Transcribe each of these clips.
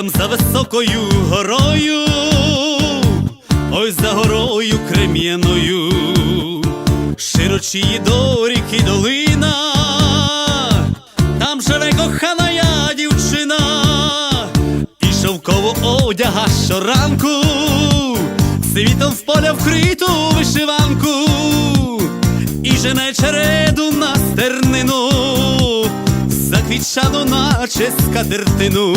там за високою горою, ой за горою крем'яною, широчії до ріки долина, там живе кохана я дівчина, і шовково одяга щоранку, світом в поля вкриту вишиванку, і жене череду на стернину, заквітчану наче скатертину.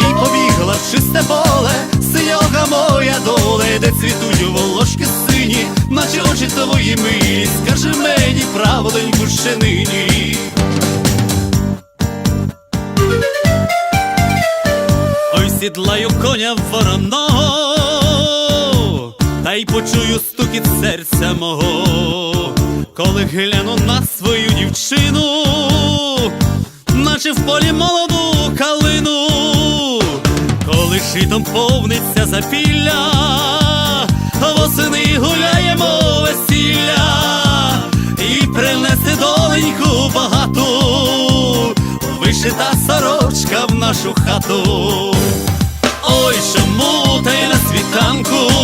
і побігла в чисте поле, синьока моя доле, де цвітуть волошки сині, наче очі твої милі, скажи мені правдоньку ще нині. Ой, сідлаю коня вороного, та й почую стукіт серця мого, коли гляну на свою дівчину, наче в полі молоду калину, шитом повниться запілля, восени гуляємо весілля і принесе доленьку багату, вишита сорочка в нашу хату. Ой, чому та на світанку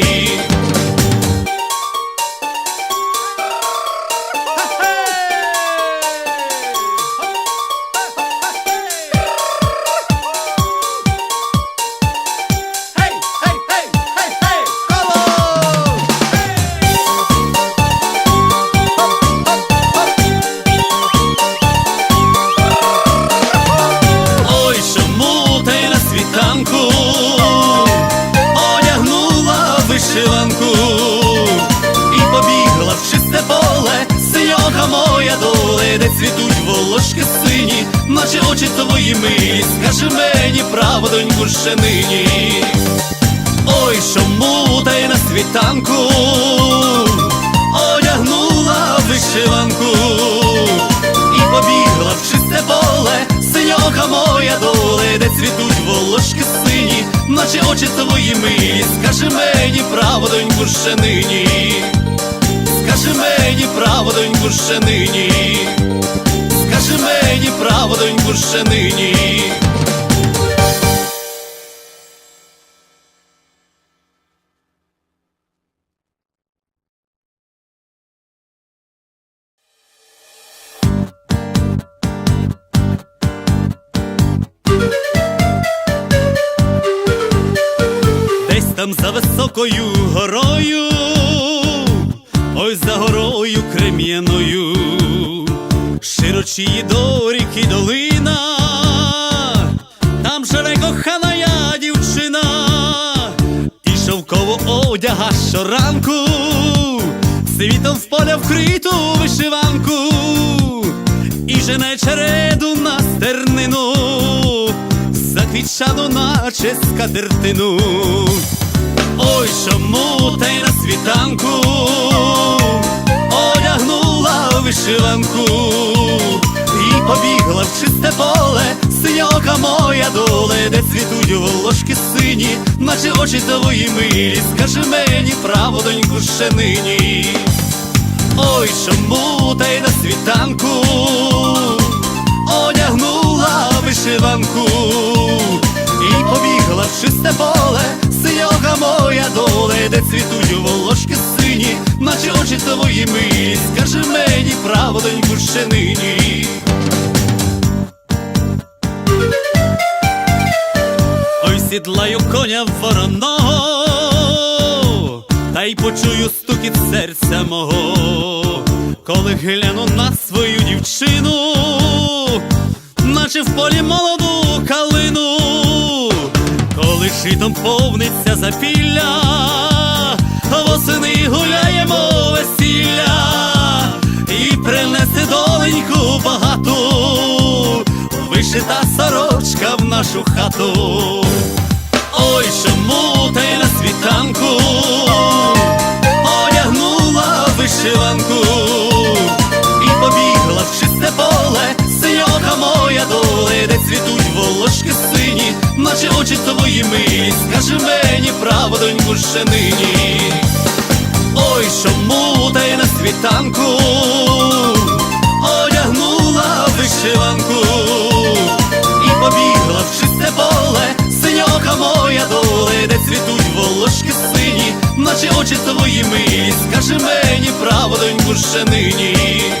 Наче очі твої милі, скажи мені правдоньку ще нині. Ой, чому та й на світанку одягнула вишиванку. І побігла в чисте поле, синьока моя доле, де цвітуть волошки сині, наче очі твої милі, скажи мені правдоньку ще нині, скажи мені правдоньку ще нині, правдоньку нині. Там за високою горою, ой за горою крем'яною, широчії до ріки щоранку, світом в поля вкриту вишиванку, і жене череду на стернину заквітчану наче скатертину. Ой, чому та й на світанку одягнула вишиванку і побігла в чисте поле, моя доле, де цвітуть волошки сині, наче очі твої милі, скажи мені правдоньку ще нині. Ой, чому та й на світанку одягнула вишиванку і побігла в чисте поле, синьока моя доле, де цвітуть волошки сині, наче очі твої милі, скажи мені правдоньку ще нині. Осідлаю коня вороного, та й почую стукіт серця мого, коли гляну на свою дівчину, наче в полі молоду калину, коли житом повниться запілля, восени гуляємо весілля і принесе доленьку багату, вишита сорочка в нашу хату. Ой, чому й на світанку одягнула вишиванку і побігла в чисте поле, синьока моя доле, де цвітуть волошки сині, наче очі твої милі, скажи мені правдоньку ще нині. Ой, чому й на світанку наче очі твої ми, скажи мені правдоньку ще нині.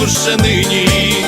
ще нині.